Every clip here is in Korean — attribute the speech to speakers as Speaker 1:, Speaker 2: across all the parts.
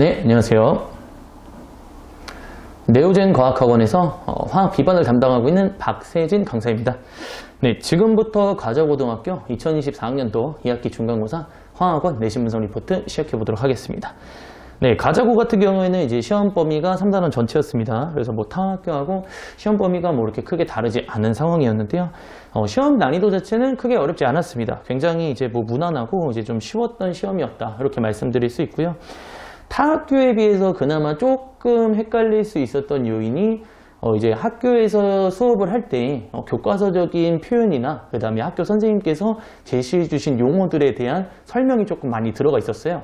Speaker 1: 네, 안녕하세요. 네오젠 과학학원에서 어, 화학 비반을 담당하고 있는 박세진 강사입니다. 네, 지금부터 가자고등학교 2024학년도 2학기 중간고사 화학원 내신 분석 리포트 시작해 보도록 하겠습니다. 네, 가자고 같은 경우에는 이제 시험 범위가 3단원 전체였습니다. 그래서 뭐 타 학교하고 시험 범위가 뭐 이렇게 크게 다르지 않은 상황이었는데요. 어, 시험 난이도 자체는 크게 어렵지 않았습니다. 굉장히 이제 뭐 무난하고 이제 좀 쉬웠던 시험이었다. 이렇게 말씀드릴 수 있고요. 타 학교에 비해서 그나마 조금 헷갈릴 수 있었던 요인이 어 이제 학교에서 수업을 할때 어, 교과서적인 표현이나 그 다음에 학교 선생님께서 제시해 주신 용어들에 대한 설명이 조금 많이 들어가 있었어요.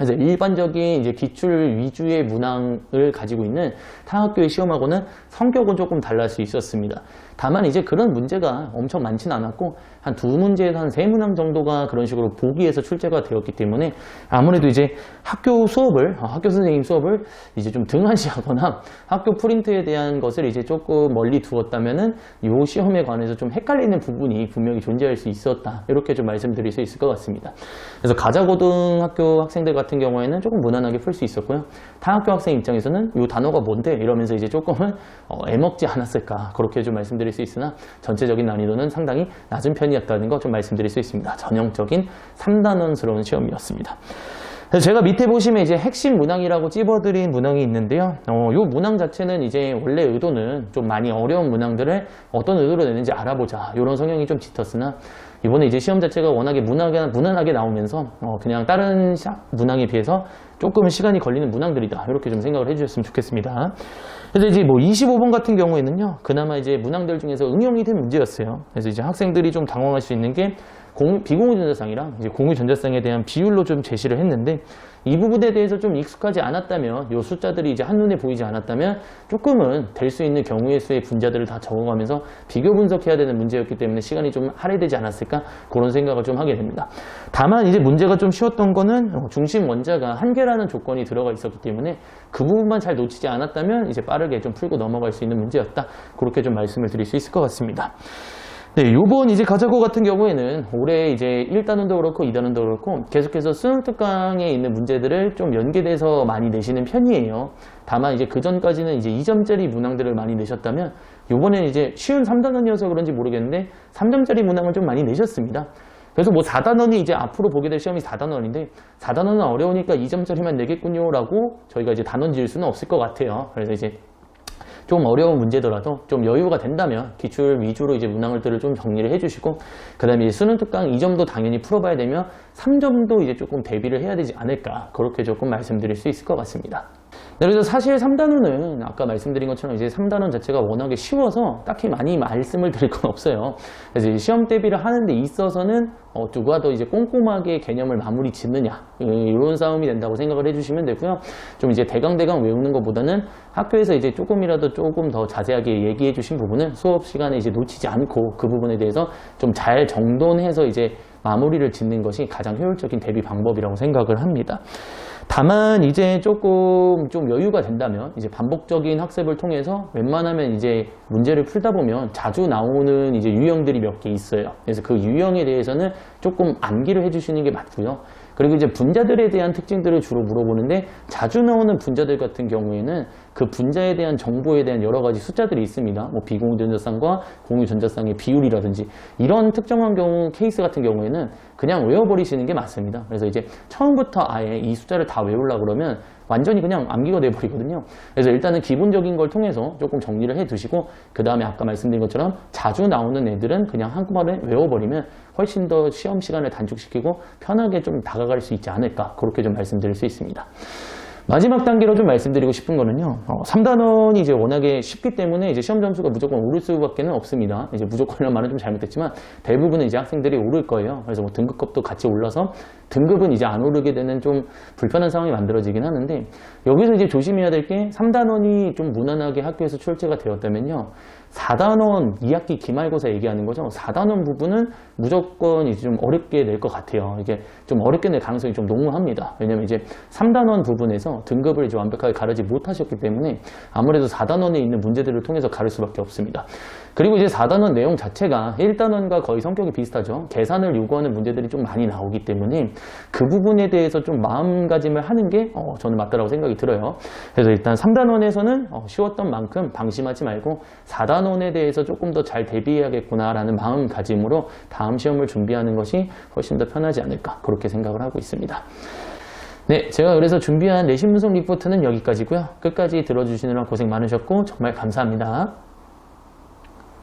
Speaker 1: 그래서 일반적인 이제 기출 위주의 문항을 가지고 있는 타 학교의 시험하고는 성격은 조금 달랄 수 있었습니다. 다만 이제 그런 문제가 엄청 많지는 않았고 한 두 문제에서 한 세 문항 정도가 그런 식으로 보기에서 출제가 되었기 때문에 아무래도 이제 학교 수업을 어, 학교 선생님 수업을 이제 좀 등한시하거나 학교 프린트에 대한 것을 이제 조금 멀리 두었다면은 요 시험에 관해서 좀 헷갈리는 부분이 분명히 존재할 수 있었다 이렇게 좀 말씀드릴 수 있을 것 같습니다. 그래서 가자고등학교 학생들 같은 경우에는 조금 무난하게 풀 수 있었고요. 타 학교 학생 입장에서는 요 단어가 뭔데 이러면서 이제 조금은 어, 애먹지 않았을까 그렇게 좀 말씀드릴 수 있으나 전체적인 난이도는 상당히 낮은 편이었다는 거 좀 말씀드릴 수 있습니다. 전형적인 3단원스러운 시험이었습니다. 제가 밑에 보시면 이제 핵심 문항이라고 찝어드린 문항이 있는데요. 어, 요 문항 자체는 이제 원래 의도는 좀 많이 어려운 문항들을 어떤 의도로 내는지 알아보자. 이런 성향이 좀 짙었으나 이번에 이제 시험 자체가 워낙에 무난하게, 무난하게 나오면서 어, 그냥 다른 시- 문항에 비해서 조금 시간이 걸리는 문항들이다. 이렇게 좀 생각을 해주셨으면 좋겠습니다. 그래서 이제 뭐 25번 같은 경우에는요, 그나마 이제 문항들 중에서 응용이 된 문제였어요. 그래서 이제 학생들이 좀 당황할 수 있는 게 공, 비공유 전자쌍이랑 이제 공유 전자쌍에 대한 비율로 좀 제시를 했는데 이 부분에 대해서 좀 익숙하지 않았다면 요 숫자들이 이제 한눈에 보이지 않았다면 조금은 될 수 있는 경우의 수의 분자들을 다 적어가면서 비교 분석해야 되는 문제였기 때문에 시간이 좀 할애되지 않았을까 그런 생각을 좀 하게 됩니다. 다만 이제 문제가 좀 쉬웠던 거는 어, 중심 원자가 한 개라는 조건이 들어가 있었기 때문에 그 부분만 잘 놓치지 않았다면 이제 빠르게 좀 풀고 넘어갈 수 있는 문제였다. 그렇게 좀 말씀을 드릴 수 있을 것 같습니다. 네, 요번 이제 가자고 같은 경우에는 올해 이제 1단원도 그렇고 2단원도 그렇고 계속해서 수능 특강에 있는 문제들을 좀 연계돼서 많이 내시는 편이에요. 다만 이제 그 전까지는 이제 2점짜리 문항들을 많이 내셨다면 요번에는 이제 쉬운 3단원이어서 그런지 모르겠는데 3점짜리 문항을 좀 많이 내셨습니다. 그래서 뭐 4단원이 이제 앞으로 보게 될 시험이 4단원인데 4단원은 어려우니까 2점짜리만 내겠군요 라고 저희가 이제 단원 지을 수는 없을 것 같아요. 그래서 이제 좀 어려운 문제더라도 좀 여유가 된다면 기출 위주로 이제 문항들을 좀 정리를 해주시고 그 다음에 수능 특강 2점도 당연히 풀어봐야 되며 3점도 이제 조금 대비를 해야 되지 않을까 그렇게 조금 말씀드릴 수 있을 것 같습니다. 네, 그래서 사실 3단원은 아까 말씀드린 것처럼 이제 3단원 자체가 워낙에 쉬워서 딱히 많이 말씀을 드릴 건 없어요. 그래서 시험 대비를 하는 데 있어서는 어, 누가 더 이제 꼼꼼하게 개념을 마무리 짓느냐 이런 싸움이 된다고 생각을 해주시면 되고요. 좀 이제 대강대강 외우는 것보다는 학교에서 이제 조금이라도 조금 더 자세하게 얘기해 주신 부분은 수업 시간에 이제 놓치지 않고 그 부분에 대해서 좀 잘 정돈해서 이제 마무리를 짓는 것이 가장 효율적인 대비 방법이라고 생각을 합니다. 다만 이제 조금 좀 여유가 된다면 이제 반복적인 학습을 통해서 웬만하면 이제 문제를 풀다 보면 자주 나오는 이제 유형들이 몇 개 있어요. 그래서 그 유형에 대해서는 조금 암기를 해주시는 게 맞고요. 그리고 이제 분자들에 대한 특징들을 주로 물어보는데 자주 나오는 분자들 같은 경우에는 그 분자에 대한 정보에 대한 여러 가지 숫자들이 있습니다. 뭐 비공유 전자쌍과 공유 전자쌍의 비율이라든지 이런 특정한 경우 케이스 같은 경우에는 그냥 외워버리시는 게 맞습니다. 그래서 이제 처음부터 아예 이 숫자를 다 외우려고 그러면 완전히 그냥 암기가 돼버리거든요. 그래서 일단은 기본적인 걸 통해서 조금 정리를 해 두시고 그 다음에 아까 말씀드린 것처럼 자주 나오는 애들은 그냥 한꺼번에 외워버리면 훨씬 더 시험 시간을 단축시키고 편하게 좀 다가갈 수 있지 않을까 그렇게 좀 말씀드릴 수 있습니다. 마지막 단계로 좀 말씀드리고 싶은 거는요. 어, 3단원이 이제 워낙에 쉽기 때문에 이제 시험 점수가 무조건 오를 수밖에 는 없습니다. 이제 무조건이란 말은 좀 잘못됐지만 대부분은 이제 학생들이 오를 거예요. 그래서 뭐 등급급도 같이 올라서 등급은 이제 안 오르게 되는 좀 불편한 상황이 만들어지긴 하는데 여기서 이제 조심해야 될 게 3단원이 좀 무난하게 학교에서 출제가 되었다면요. 4단원 2학기 기말고사 얘기하는 거죠. 4단원 부분은 무조건 이제 좀 어렵게 낼 것 같아요. 이게 좀 어렵게 낼 가능성이 좀 농후합니다. 왜냐면 이제 3단원 부분에서 등급을 이제 완벽하게 가르지 못하셨기 때문에 아무래도 4단원에 있는 문제들을 통해서 가를 수밖에 없습니다. 그리고 이제 4단원 내용 자체가 1단원과 거의 성격이 비슷하죠. 계산을 요구하는 문제들이 좀 많이 나오기 때문에 그 부분에 대해서 좀 마음가짐을 하는 게 어, 저는 맞다라고 생각이 들어요. 그래서 일단 3단원에서는 어, 쉬웠던 만큼 방심하지 말고 4단원에 대해서 조금 더 잘 대비해야겠구나라는 마음가짐으로 다음 시험을 준비하는 것이 훨씬 더 편하지 않을까 그렇게 생각을 하고 있습니다. 네, 제가 그래서 준비한 내신 분석 리포트는 여기까지고요. 끝까지 들어주시느라 고생 많으셨고 정말 감사합니다.